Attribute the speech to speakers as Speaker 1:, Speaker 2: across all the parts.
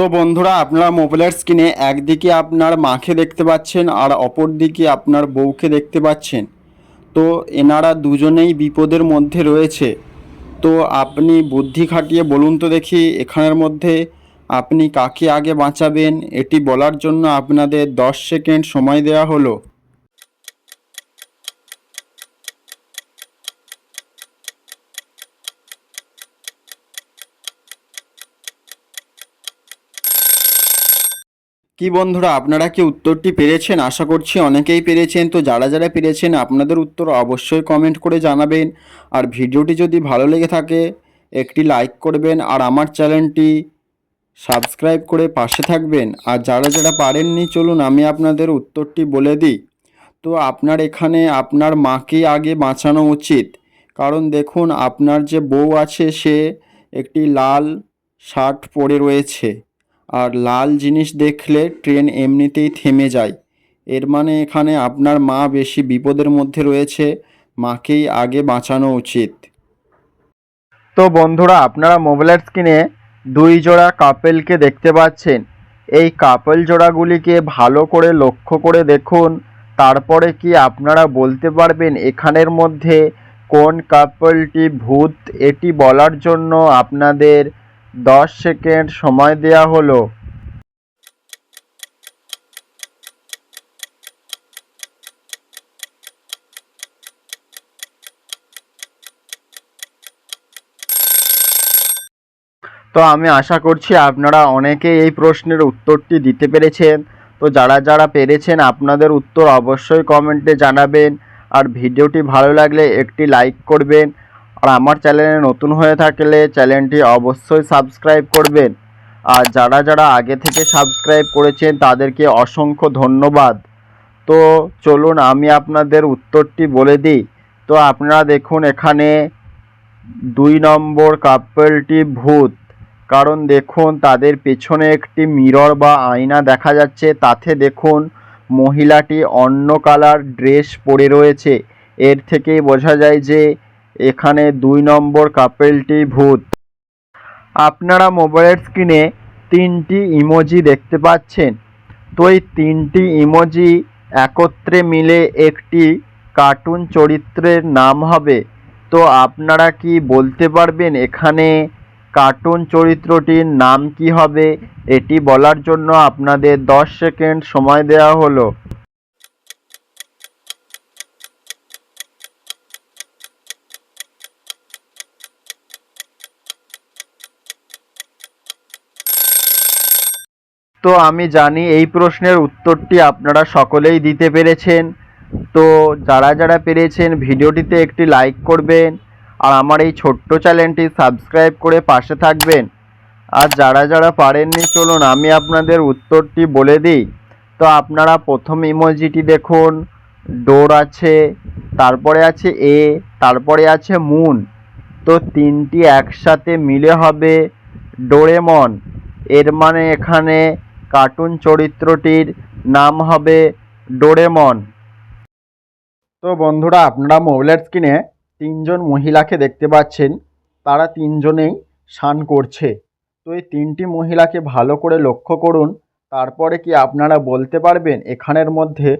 Speaker 1: তো বন্ধুরা, আপনারা মোবাইলের স্ক্রিনে একদিকে আপনার মাকে দেখতে পাচ্ছেন আর অপর দিকে আপনার বউকে দেখতে পাচ্ছেন। তো এনারা দুজনেই বিপদের মধ্যে রয়েছে। তো আপনি বুদ্ধি খাটিয়ে বলুন তো দেখি, এখানের মধ্যে আপনি কাকে আগে বাঁচাবেন? এটি বলার জন্য আপনাদের দশ সেকেন্ড সময় দেওয়া হলো। কি বন্ধুরা, আপনারা কি উত্তরটি পেরেছেন? আশা করছি অনেকেই পেরেছেন। তো যারা যারা পেরেছেন, আপনাদের উত্তর অবশ্যই কমেন্ট করে জানাবেন। আর ভিডিওটি যদি ভালো লেগে থাকে, একটি লাইক করবেন। আর আমার চ্যানেলটি সাবস্ক্রাইব করে পাশে থাকবেন। আর যারা যারা পারেননি, চলুন আমি আপনাদের উত্তরটি বলে দিই। তো আপনার এখানে আপনার মাকে আগে বাঁচানো উচিত। কারণ দেখুন, আপনার যে বউ আছে, সে একটি লাল শার্ট পরে রয়েছে। আর লাল জিনিস দেখলে ট্রেন এমনিতেই থেমে যায়। এর মানে এখানে আপনার মা বেশি বিপদের মধ্যে রয়েছে, মাকেই আগে বাঁচানো উচিত। তো বন্ধুরা, আপনারা মোবাইলের স্ক্রিনে দুই জোড়া কাপেলকে দেখতে পাচ্ছেন। এই কাপেল জোড়াগুলিকে ভালো করে লক্ষ্য করে দেখুন। তারপরে কি আপনারা বলতে পারবেন এখানের মধ্যে কোন কাপলটি ভূত, এটি বলার জন্য আপনাদের দশ সেকেন্ড সময় দেয়া হলো। তো আমি আশা করছি আপনারা অনেকে এই প্রশ্নের উত্তরটি দিতে পেরেছেন। তো যারা যারা পেরেছেন আপনাদের উত্তর অবশ্যই কমেন্টে জানাবেন। আর ভিডিওটি ভালো লাগলে একটি লাইক করবেন। আর আমার চ্যানেলে নতুন হয়ে থাকলে চ্যানেলটি অবশ্যই সাবস্ক্রাইব করবেন। আর যারা যারা আগে থেকে সাবস্ক্রাইব করেছেন, তাদেরকে অসংখ্য ধন্যবাদ। তো চলুন, আমি আপনাদের উত্তরটি বলে দিই। তো আপনারা দেখুন, এখানে দুই নম্বর কাপলটি ভূত। কারণ দেখুন, তাদের পেছনে একটি মিরর বা আয়না দেখা যাচ্ছে। তাতে দেখুন, মহিলাটি অন্য কালার ড্রেস পরে রয়েছে। এর থেকেই বোঝা যায় যে এখানে দুই নম্বর কাপেলটি ভূত। আপনারা মোবাইলের স্ক্রিনে তিনটি ইমোজি দেখতে পাচ্ছেন। তো এই তিনটি ইমোজি একত্রে মিলে একটি কার্টুন চরিত্রের নাম হবে। তো আপনারা কি বলতে পারবেন এখানে কার্টুন চরিত্রটির নাম কি হবে? এটি বলার জন্য আপনাদের দশ সেকেন্ড সময় দেওয়া হলো। তো আমি জানি এই প্রশ্নের উত্তরটি আপনারা সকলেই দিতে পেরেছেন। তো যারা যারা পেরেছেন, ভিডিওটিতে একটি লাইক করবেন আর আমার এই ছোট্ট চ্যানেলটি সাবস্ক্রাইব করে পাশে থাকবেন। আর যারা যারা পারেননি, চলুন আমি আপনাদের উত্তরটি বলে দিই। তো আপনারা প্রথম ইমোজিটি দেখুন। ডোর আছে, তারপরে আছে এ তারপরে আছে মুন তো তিনটি একসাথে মিলে হবে। ডোরেমন এর মানে এখানে কার্টুন চরিত্রটির নাম হবে ডোরেমন। তো বন্ধুরা, আপনারা মোবাইলের স্ক্রিনে তিনজন মহিলাকে দেখতে পাচ্ছেন। তারা তিনজনেই স্নান করছে। তো এই তিনটি মহিলাকে ভালো করে লক্ষ্য করুন। তারপরে কি আপনারা বলতে পারবেন এখানের মধ্যে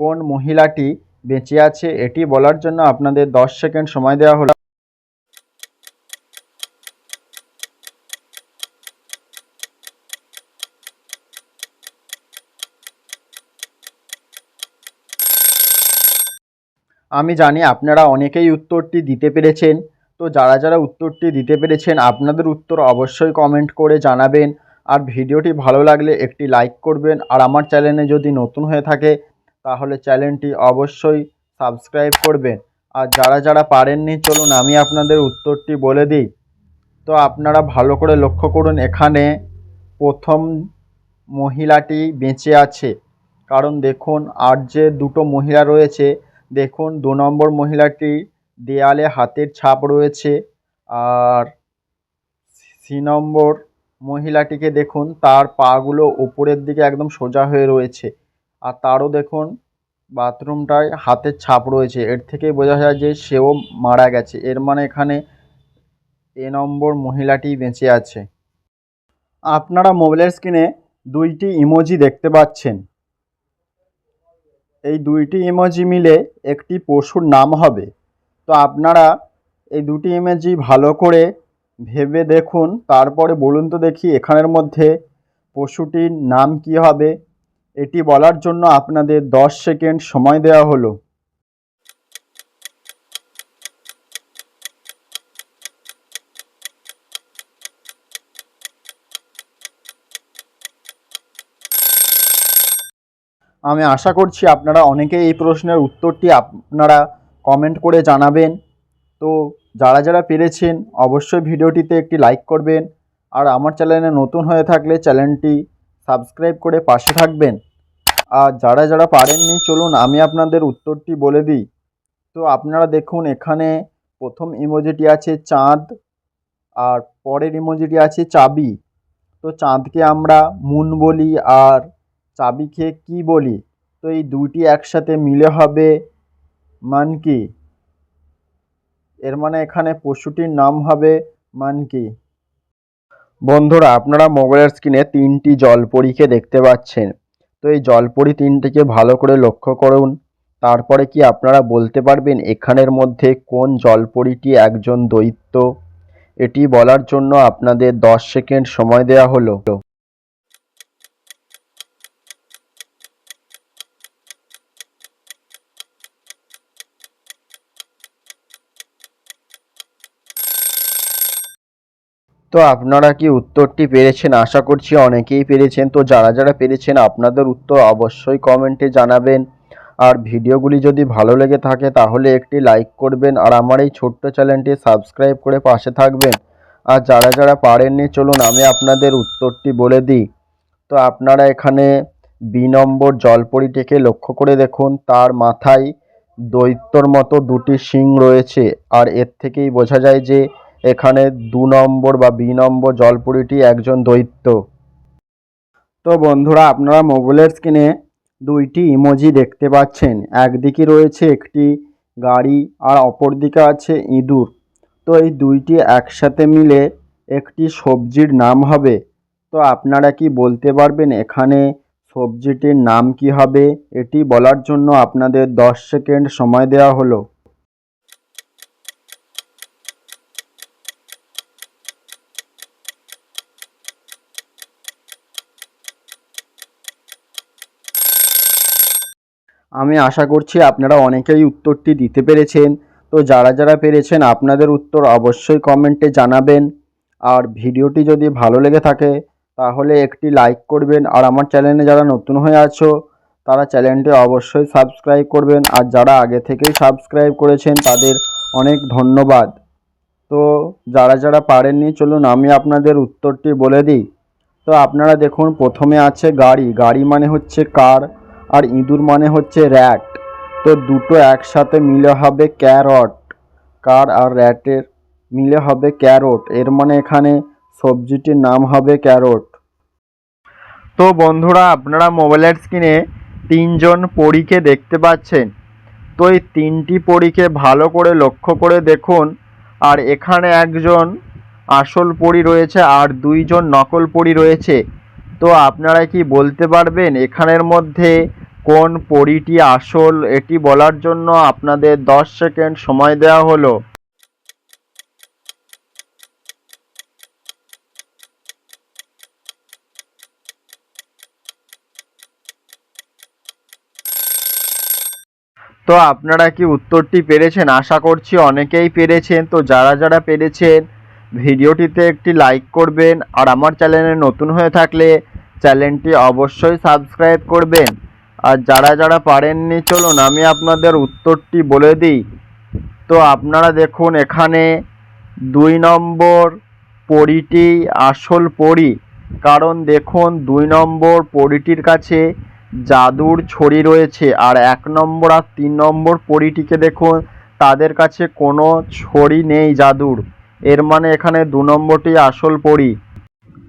Speaker 1: কোন মহিলাটি বেঁচে আছে? এটি বলার জন্য আপনাদের দশ সেকেন্ড সময় দেওয়া হলো। আমি জানি আপনারা অনেকেই উত্তরটি দিতে পেরেছেন। তো যারা যারা উত্তরটি দিতে পেরেছেন, আপনাদের উত্তর অবশ্যই কমেন্ট করে জানাবেন। আর ভিডিওটি ভালো লাগলে একটি লাইক করবেন। আর আমার চ্যানেলে যদি নতুন হয়ে থাকে, তাহলে চ্যানেলটি অবশ্যই সাবস্ক্রাইব করবেন। আর যারা যারা পারেননি, চলুন আমি আপনাদের উত্তরটি বলে দিই। তো আপনারা ভালো করে লক্ষ্য করুন, এখানে প্রথম মহিলাটি বেঁচে আছে। কারণ দেখুন, আর যে দুটো মহিলা রয়েছে দেখুন, দু নম্বর মহিলাটি দেয়ালে হাতের ছাপ রয়েছে আর সি নম্বর মহিলাটিকে দেখুন, তার পাগুলো উপরের দিকে একদম সোজা হয়ে রয়েছে আর তারও দেখুন, বাথরুমটায় হাতের ছাপ রয়েছে। এর থেকেই বোঝা যায় যে সেও মারা গেছে। এর মানে এখানে এ নম্বর মহিলাটি বেঁচে আছে। আপনারা মোবাইলের স্ক্রিনে দুইটি ইমোজি দেখতে পাচ্ছেন। এই দুইটি ইমোজি মিলে একটি পশুর নাম হবে। তো আপনারা এই দুটি ইমেজি ভালো করে ভেবে দেখুন, তারপরে বলুন তো দেখি এখানের মধ্যে পশুটির নাম কি হবে। এটি বলার জন্য আপনাদের দশ সেকেন্ড সময় দেওয়া হলো। আমি আশা করছি আপনারা অনেকেই এই প্রশ্নের উত্তরটি আপনারা কমেন্ট করে জানাবেন। তো যারা যারা পেরেছেন, অবশ্যই ভিডিওটিতে একটি লাইক করবেন। আর আমার চ্যানেলে নতুন হয়ে থাকলে চ্যানেলটি সাবস্ক্রাইব করে পাশে থাকবেন। আর যারা যারা পারেননি, চলুন আমি আপনাদের উত্তরটি বলে দিই। তো আপনারা দেখুন, এখানে প্রথম ইমোজিটি আছে চাঁদ, আর পরের ইমোজিটি আছে চাবি। তো চাঁদকে আমরা মুন বলি, আর চাবিকে কি বলি? তো এই দুইটি একসাথে মিলে হবে মানকি। এর মানে এখানে পশুটির নাম হবে মানকি। বন্ধুরা, আপনারা মোবাইলের স্ক্রিনে তিনটি জলপরীকে দেখতে পাচ্ছেন। তো এই জলপরি তিনটিকে ভালো করে লক্ষ্য করুন। তারপরে কি আপনারা বলতে পারবেন এখানের মধ্যে কোন জলপরীটি একজন দৈত্য? এটি বলার জন্য আপনাদের দশ সেকেন্ড সময় দেওয়া হলো। তো আপনারা কি উত্তরটি পেরেছেন? আশা করছি অনেকেই পেরেছেন। তো যারা যারা পেরেছেন, আপনাদের উত্তর অবশ্যই কমেন্টে জানাবেন। আর ভিডিওগুলি যদি ভালো লেগে থাকে, তাহলে একটি লাইক করবেন। আর আমার এই ছোট্ট চ্যানেলটি সাবস্ক্রাইব করে পাশে থাকবেন। আর যারা যারা পারেননি, চলুন আমি আপনাদের উত্তরটি বলে দিই। তো আপনারা এখানে বি নম্বর জলপরিটিকে লক্ষ্য করে দেখুন। তার মাথায় দৈত্যর মতো দুটি শিং রয়েছে। আর এর থেকেই বোঝা যায় যে এখানে দু নম্বর বা বি নম্বর জলপুরিটি একজন দৈত্য। তো বন্ধুরা, আপনারা মোবাইলের স্ক্রিনে দুইটি ইমোজি দেখতে পাচ্ছেন। একদিকে রয়েছে একটি গাড়ি আর অপর দিকে আছে ইঁদুর। তো এই দুইটি একসাথে মিলে একটি সবজির নাম হবে। তো আপনারা কি বলতে পারবেন এখানে সবজিটির নাম কি হবে? এটি বলার জন্য আপনাদের দশ সেকেন্ড সময় দেওয়া হলো। আমি আশা করছি আপনারা অনেকেই উত্তরটি দিতে পেরেছেন। তো যারা যারা পেরেছেন আপনাদের উত্তর অবশ্যই কমেন্টে জানাবেন। আর ভিডিওটি যদি ভালো লেগে থাকে, তাহলে একটি লাইক করবেন। আর আমার চ্যানেলে যারা নতুন হয়ে আছো, তারা চ্যানেলটি অবশ্যই সাবস্ক্রাইব করবেন। আর যারা আগে থেকেই সাবস্ক্রাইব করেছেন, তাদের অনেক ধন্যবাদ। তো যারা যারা পারেননি, চলুন আমি আপনাদের উত্তরটি বলে দিই। তো আপনারা দেখুন, প্রথমে আছে গাড়ি। গাড়ি মানে হচ্ছে কার। আর ইঁদুর মানে হচ্ছে র্যাট। তো দুটো একসাথে মিলে হবে ক্যারট। কার আর র্যাটের মিলে হবে ক্যারট। এর মানে এখানে সবজিটির নাম হবে ক্যারট। তো বন্ধুরা, আপনারা মোবাইলের স্ক্রিনে তিনজন পরীকে দেখতে পাচ্ছেন। তো এই তিনটি পরীকে ভালো করে লক্ষ্য করে দেখুন। আর এখানে একজন আসল পরী রয়েছে আর দুইজন নকল পরী রয়েছে। তো আপনারা কি বলতে পারবেন, এখানের মধ্যে কোন পরীটি আসল এটি বলার জন্য আপনাদের দশ সেকেন্ড সময় দেওয়া হলো। তো আপনারা কি উত্তরটি পেরেছেন? আশা করছি অনেকেই পেরেছেন। তো যারা যারা পেরেছেন, ভিডিওটিতে একটি লাইক করবেন আর আমার চ্যানেলে নতুন হয়ে থাকলে চ্যানেলটি অবশ্যই সাবস্ক্রাইব করবেন। আর যারা যারা পারেননি, চলুন আমি আপনাদের উত্তরটি বলে দিই। তো আপনারা দেখুন, এখানে দুই নম্বর পরিটি আসল পরি কারণ দেখুন, দুই নম্বর পরীটির কাছে জাদুর ছড়ি রয়েছে, আর এক নম্বর আর তিন নম্বর পরিটিকে দেখুন, তাদের কাছে কোনো ছড়ি নেই জাদুর। এর মানে এখানে দু নম্বরটি আসল পরি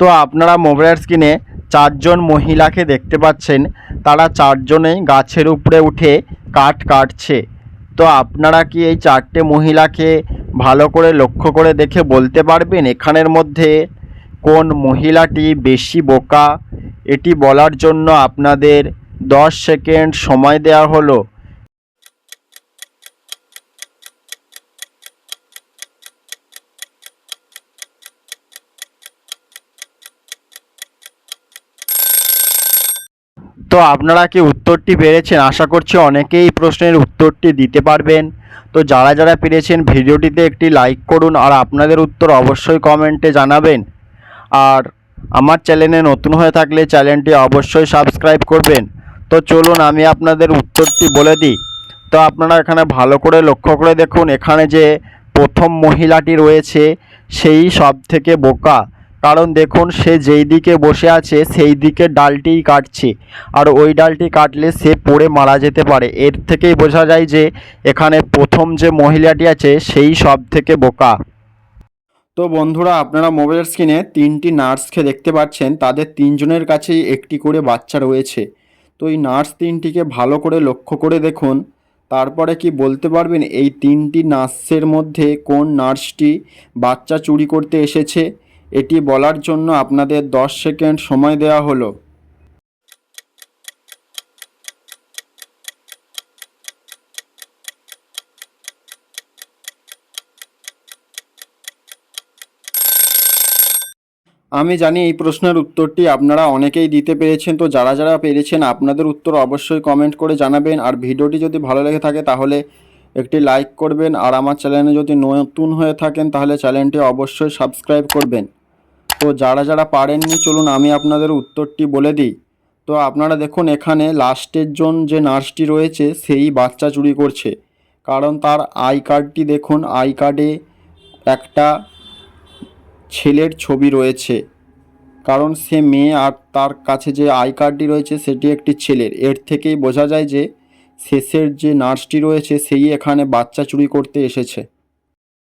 Speaker 1: তো আপনারা মোবাইলের স্ক্রিনে চারজন মহিলাকে দেখতে পাচ্ছেন। তারা চারজনেই গাছের উপরে উঠে কাঠ কাটছে। তো আপনারা কি এই চারটে মহিলাকে ভালো করে লক্ষ্য করে দেখে বলতে পারবেন এখানের মধ্যে কোন মহিলাটি বেশি বোকা? এটি বলার জন্য আপনাদের দশ সেকেন্ড সময় দেওয়া হলো। তো আপনারা কি উত্তরটি পেরেছেন? আশা করছি অনেকেই প্রশ্নের উত্তরটি দিতে পারবেন। তো যারা যারা পেরেছেন ভিডিওটিতে একটি লাইক করুন আর আপনাদের উত্তর অবশ্যই কমেন্টে জানাবেন। আর আমার চ্যানেলে নতুন হয়ে থাকলে চ্যানেলটি অবশ্যই সাবস্ক্রাইব করবেন। তো চলুন আমি আপনাদের উত্তরটি বলে দিই। তো আপনারা এখানে ভালো করে লক্ষ্য করে দেখুন, এখানে যে প্রথম মহিলাটি রয়েছে, সেই সব থেকে বোকা। কারণ দেখুন, সে যেই দিকে বসে আছে, সেই দিকে ডালটিই কাটছে। আর ওই ডালটি কাটলে সে পড়ে মারা যেতে পারে। এর থেকেই বোঝা যায় যে, এখানে প্রথম যে মহিলাটি আছে, সেই সব থেকে বোকা। তো বন্ধুরা, আপনারা মোবাইল স্ক্রিনে তিনটি নার্সকে দেখতে পাচ্ছেন। তাদের তিনজনের কাছেই একটি করে বাচ্চা রয়েছে। তো এই নার্স তিনটিকে ভালো করে লক্ষ্য করে দেখুন। তারপরে কি বলতে পারবেন, এই তিনটি নার্সের মধ্যে কোন নার্সটি বাচ্চা চুরি করতে এসেছে? এটি বলার জন্য আপনাদের দশ সেকেন্ড সময় দেওয়া হলো। আমি জানি এই প্রশ্নের উত্তরটি আপনারা অনেকেই দিতে পেরেছেন, তো যারা যারা পেরেছেন আপনাদের উত্তর অবশ্যই কমেন্ট করে জানাবেন। আর ভিডিওটি যদি ভালো লেগে থাকে তাহলে একটি লাইক করবেন। আর আমার চ্যানেলে যদি নতুন হয়ে থাকেন তাহলে চ্যানেলটি অবশ্যই সাবস্ক্রাইব করবেন। তো যারা যারা পারেননি, চলুন আমি আপনাদের উত্তরটি বলে দিই। তো আপনারা দেখুন, এখানে লাস্টের জন যে নার্সটি রয়েছে, সেই বাচ্চা চুরি করছে। কারণ তার আই কার্ডটি দেখুন, আই কার্ডে একটা ছেলের ছবি রয়েছে। কারণ সে মেয়ে আর তার কাছে যে আই কার্ডটি রয়েছে, সেটি একটি ছেলের। এর থেকেই বোঝা যায় যে শেষের যে নার্সটি রয়েছে, সেই এখানে বাচ্চা চুরি করতে এসেছে।